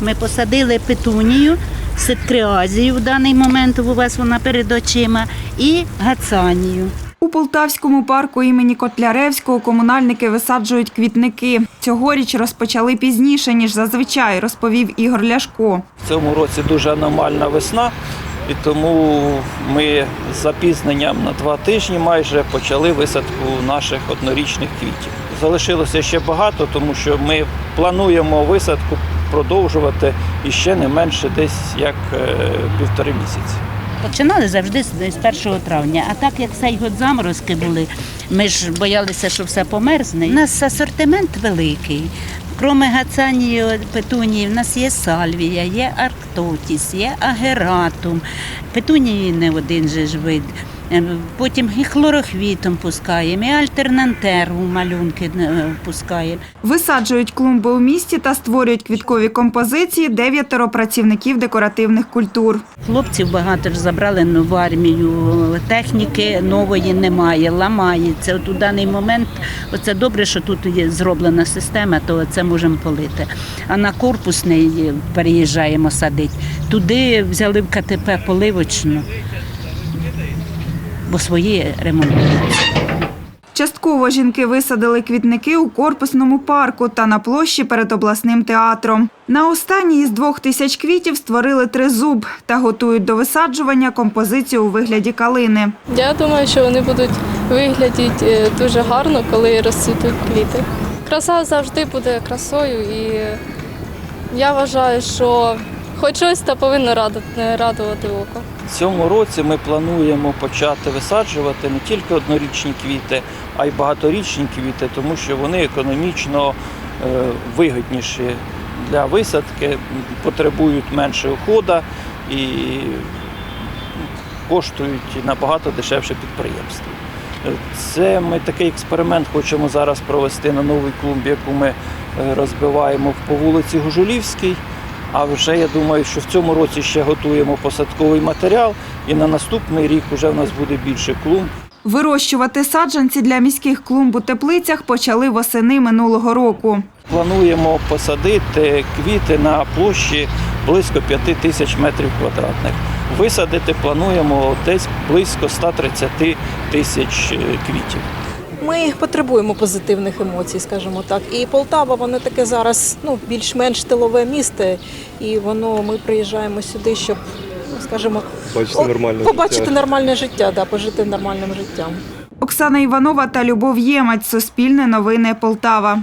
Ми посадили петунію, ситкреазію в даний момент у вас вона перед очима, і гацанію. У Полтавському парку імені Котляревського комунальники висаджують квітники. Цьогоріч розпочали пізніше, ніж зазвичай, розповів Ігор Ляшко. В цьому році дуже аномальна весна, і тому ми з запізненням на два тижні майже почали висадку наших однорічних квітів. Залишилося ще багато, тому що ми плануємо висадку продовжувати іще не менше десь як е, півтори місяці. Починали завжди з з 1 травня. А так як цей год заморозки були, ми ж боялися, що все померзне. У нас асортимент великий. Кроме гацанії, петунії, в нас є сальвія, є арктотіс, є агератум. Петунії не один же ж вид. Е, Потім і хлорохвітом пускаємо, і альтернантеру малюнки е, пускаємо. Висаджують клумби у місті та створюють квіткові композиції дев'ятеро працівників декоративних культур. Хлопців багато ж забрали ну, в армію. Техніки нової немає, ламається. От у даний момент оце добре, що тут є зроблена система, то це можемо полити. А на корпусний переїжджаємо садити. Туди взяли в КТП поливочну, бо свої ремонтують. Частково жінки висадили квітники у корпусному парку та на площі перед обласним театром. На останній із двох тисяч квітів створили тризуб та готують до висаджування композицію у вигляді калини. Я думаю, що вони будуть виглядати е, дуже гарно, коли розцвітуть квіти. Краса завжди буде красою, і я вважаю, що хоч щось та повинно радувати, радувати око. В цьому році ми плануємо почати висаджувати не тільки однорічні квіти, а й багаторічні квіти, тому що вони економічно е, вигідніші для висадки, потребують менше уходу і коштують набагато дешевше підприємству. Е, Це ми такий експеримент хочемо зараз провести на новій клумбі, яку ми е, розбиваємо по вулиці Гужулівській. А вже я думаю, що в цьому році ще готуємо посадковий матеріал, і на наступний рік вже в нас буде більше клумб. Вирощувати саджанці для міських клумб у теплицях почали восени минулого року. Плануємо посадити квіти на площі близько 5 тисяч метрів квадратних. Висадити плануємо десь близько 130 тисяч е, квітів. Ми потребуємо позитивних емоцій, скажімо так. І Полтава, воно таке зараз ну, більш-менш тилове місто, і воно ми приїжджаємо сюди, щоб, ну, скажімо, побачити о- нормальне побачити життя. нормальне життя, да, пожити нормальним життям. Оксана Іванова та Любов Ємець. Суспільне новини Полтава.